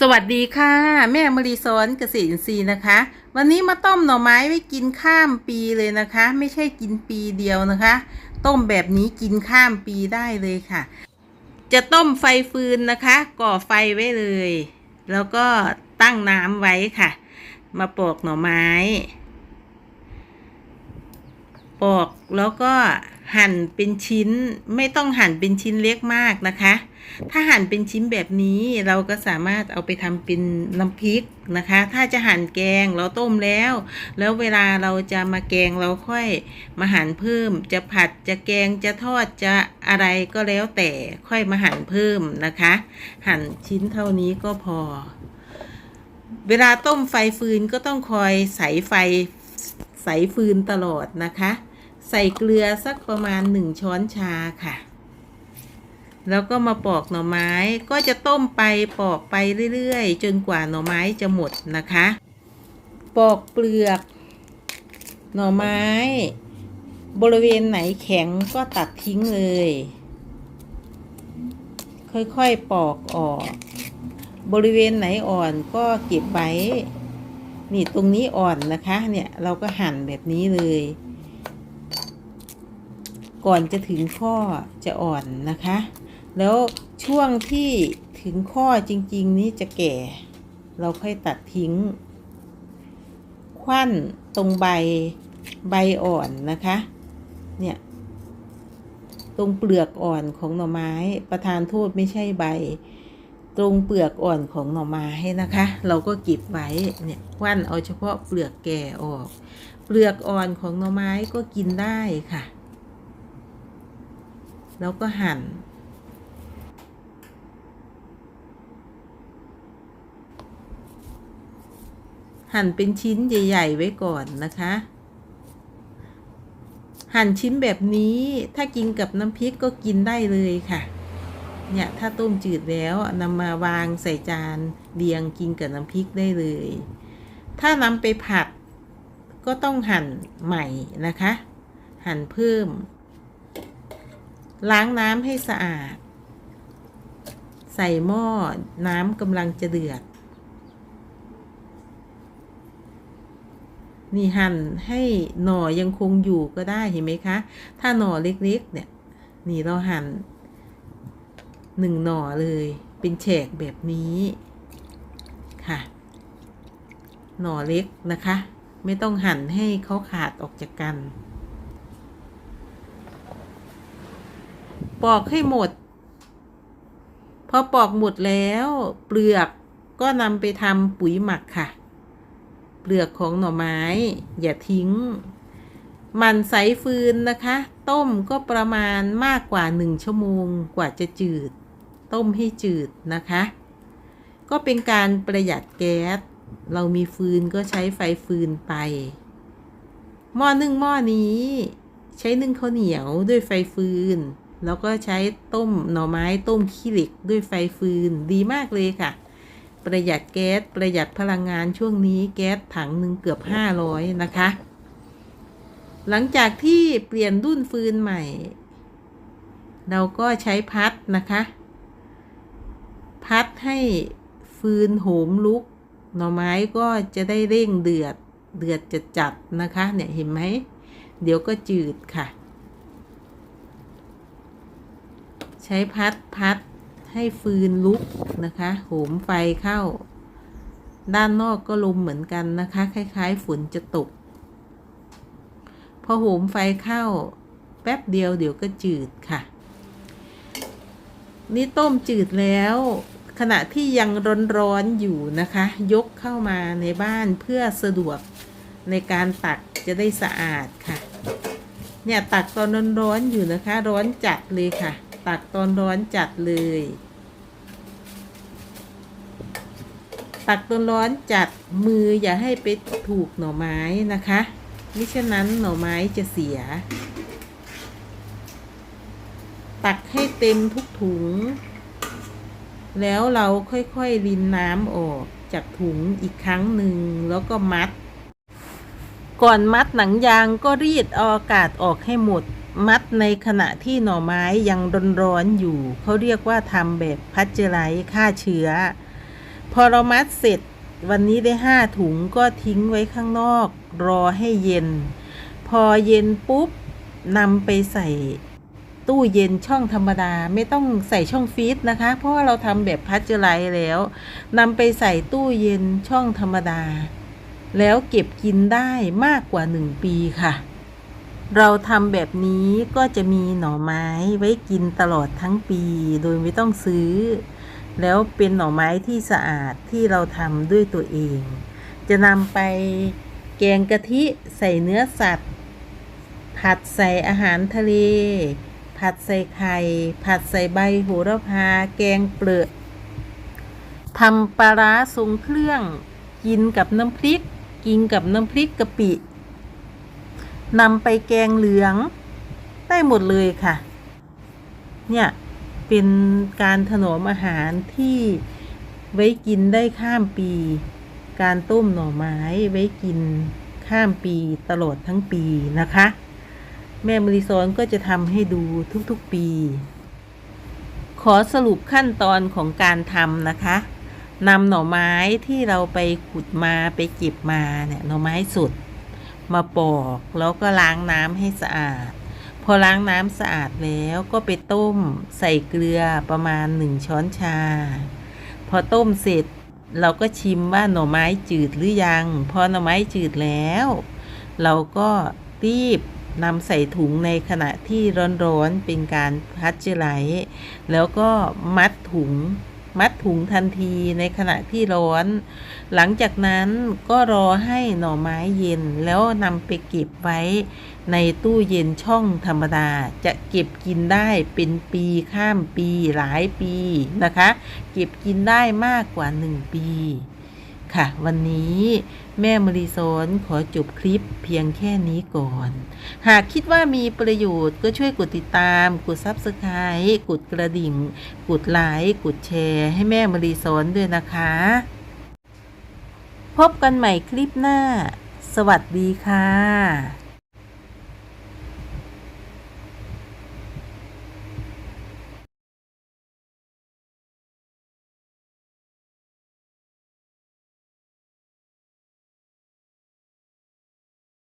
สวัสดีค่ะ แม่มรีสอนเกษตรอินทรีย์นะคะ วันนี้มาต้มหน่อไม้ไว้กินข้ามปีเลยนะคะ ไม่ใช่กินปีเดียวนะคะ ต้มแบบนี้กินข้ามปีได้เลยค่ะ จะต้มไฟฟืนนะคะ ก่อไฟไว้เลย แล้วก็ตั้งน้ำไว้ค่ะ มาปอกหน่อไม้ ปอกแล้วก็ หั่นเป็นชิ้นไม่ต้องหั่นเป็นชิ้นเล็กมากนะคะ ถ้าหั่นเป็นชิ้นแบบนี้เราก็สามารถเอาไปทำเป็นน้ำพริกนะคะ ถ้าจะหั่นแกงเราต้มแล้ว แล้วเวลาเราจะมาแกงเราค่อยมาหั่นเพิ่ม จะผัดจะแกงจะทอดจะอะไรก็แล้วแต่ค่อยมาหั่นเพิ่มนะคะ หั่นชิ้นเท่านี้ก็พอ เวลาต้มไฟฟืนก็ต้องคอยใส่ไฟใส่ฟืนตลอดนะคะ ใส่เกลือสักประมาณหนึ่งช้อนชาค่ะ แล้วก็มาปอกหน่อไม้ก็จะต้มไปปอกไปเรื่อยๆ จนกว่าหน่อไม้จะหมดนะคะ ปอกเปลือก หน่อไม้ บริเวณไหนแข็งก็ตัดทิ้งเลย ค่อยๆปอกออก บริเวณไหนอ่อนก็เก็บไว้นี่ตรงนี้อ่อนนะคะ เนี่ยเราก็หั่นแบบนี้เลย ก่อนจะถึงข้อจะอ่อนนะคะ แล้วช่วงที่ถึงข้อจริง ๆ นี้จะแก่ เราค่อยตัดทิ้ง ควันตรงใบใบอ่อนนะคะ เนี่ย ตรงเปลือกอ่อนของหน่อไม้ประทานโทษไม่ใช่ใบ ตรงเปลือกอ่อนของหน่อไม้นะคะ เราก็เก็บไว้เนี่ยควันเอาเฉพาะเปลือกแก่ออก เปลือกอ่อนของหน่อไม้ก็กินได้ค่ะ แล้วก็หั่น หั่นเป็นชิ้นใหญ่ ๆ ไว้ก่อนนะคะ หั่นชิ้นแบบนี้ถ้ากินกับน้ำพริกก็กินได้เลยค่ะ เนี่ย ถ้าต้มจืดแล้วนำมาวางใส่จานเรียงกินกับน้ำพริกได้เลย ถ้านำไปผัดก็ต้องหั่นใหม่นะคะ หั่นเพิ่ม ล้างน้ำให้สะอาด ใส่หม้อน้ำกำลังจะเดือด นี่หั่นให้หน่อยังคงอยู่ก็ได้เห็นไหมคะ ถ้าหน่อเล็กๆเนี่ย นี่เราหั่นหนึ่งหน่อเลยเป็นแฉกแบบนี้ค่ะ หน่อเล็กนะคะ ไม่ต้องหั่นให้เขาขาดออกจากกัน ปอกให้หมด พอปอกหมดแล้ว เปลือกก็นำไปทำปุ๋ยหมักค่ะ เปลือกของหน่อไม้ อย่าทิ้ง มันใสฟืนนะคะ ต้มก็ประมาณมากกว่าหนึ่งชั่วโมงกว่าจะจืด ต้มให้จืดนะคะ ก็เป็นการประหยัดแก๊ส เรามีฟืนก็ใช้ไฟฟืนไป หม้อนึ่งหม้อนี้ ใช้นึ่งข้าวเหนียวด้วยไฟฟืน แล้วก็ใช้ต้มหน่อไม้ต้มขี้เหล็กด้วยไฟฟืนดีมากเลยค่ะ ประหยัดแก๊สประหยัดพลังงานช่วงนี้แก๊สถังหนึ่งเกือบ 500 นะคะ หลังจากที่เปลี่ยนรุ่นฟืนใหม่ เราก็ใช้พัดนะคะ พัดให้ฟืนโหมลุก หน่อไม้ก็จะได้เร่งเดือดเดือดจะจัดนะคะ เนี่ยเห็นไหม เดี๋ยวก็จืดค่ะ ใช้พัดพัดให้ฟืนลุกนะคะ โหมไฟเข้า ด้านนอกก็ลมเหมือนกันนะคะ คล้าย ๆ ฝนจะตก พอโหมไฟเข้า แป๊บเดียวเดี๋ยวก็จืดค่ะ นี่ต้มจืดแล้วขณะที่ยังร้อนๆอยู่นะคะ ยกเข้ามาในบ้านเพื่อสะดวกในการตักจะได้สะอาดค่ะ เนี่ยตักตอนร้อนๆอยู่นะคะ ร้อนจัดเลยค่ะ ตักตอนร้อนจัดเลย ตักตอนร้อนจัดมืออย่าให้ไปถูกหน่อไม้นะคะมิฉะนั้นหน่อไม้จะเสีย ตักให้เต็มทุกถุง แล้วเราค่อยๆรินน้ำออกจากถุงอีกครั้งหนึ่งแล้วก็มัด ก่อนมัดหนังยางก็รีดเอาอากาศออกให้หมด มัดในขณะที่หน่อไม้ยังร้อนๆอยู่ เขาเรียกว่าทำแบบพัชเจไรซ์ฆ่าเชื้อ พอเรามัดเสร็จวันนี้ได้ห้าถุงก็ทิ้งไว้ข้างนอก รอให้เย็น พอเย็นปุ๊บนำไปใส่ตู้เย็นช่องธรรมดาไม่ต้องใส่ช่องฟรีซนะคะ เพราะว่าเราทำแบบพัชเจอร์ไลท์แล้วนำไปใส่ตู้เย็นช่องธรรมดา แล้วเก็บกินได้มากกว่าหนึ่งปีค่ะ เราทำแบบนี้ก็จะมีหน่อไม้ไว้กินตลอดทั้งปี โดยไม่ต้องซื้อ แล้วเป็นหน่อไม้ที่สะอาดที่เราทำด้วยตัวเอง จะนำไปแกงกะทิใส่เนื้อสัตว์ ผัดใส่อาหารทะเล ผัดใส่ไข่ ผัดใส่ใบโหระพา แกงเปลือกทำปลาร้าทรงเครื่อง กินกับน้ำพริก กินกับน้ำพริกกะปิ นำไปแกงเหลือง ได้หมดเลยค่ะ เนี่ย เป็นการถนอมอาหารที่ไว้กินได้ข้ามปี การต้มหน่อไม้ไว้กินข้ามปีตลอดทั้งปีนะคะ แม่มริซอนก็จะทำให้ดูทุกๆปี ขอสรุปขั้นตอนของการทำนะคะนำหน่อไม้ที่เราไปขุดมาไปเก็บมาเนี่ยหน่อไม้สด มาปอกแล้วก็ล้างน้ำให้สะอาด พอล้างน้ำสะอาดแล้วก็ไปต้มใส่เกลือประมาณหนึ่งช้อนชา พอต้มเสร็จเราก็ชิมว่าหน่อไม้จืดหรือยัง พอหน่อไม้จืดแล้ว เราก็รีบนำใส่ถุงในขณะที่ร้อนๆเป็นการพัชเจอร์ไลท์แล้วก็มัดถุง มัดถุงทันทีในขณะที่ร้อน หลังจากนั้นก็รอให้หน่อไม้เย็นแล้วนำไปเก็บไว้ ในตู้เย็นช่องธรรมดา จะเก็บกินได้เป็นปีข้ามปีหลายปีนะคะ เก็บกินได้มากกว่า 1 ปี ค่ะ วันนี้แม่มริโซนขอจบคลิปเพียงแค่นี้ก่อน หากคิดว่ามีประโยชน์ก็ช่วยกดติดตาม กด Subscribe กดกระดิ่ง กดไลค์กดแชร์ ให้แม่มริโซนด้วยนะคะ พบกันใหม่คลิปหน้า สวัสดีค่ะ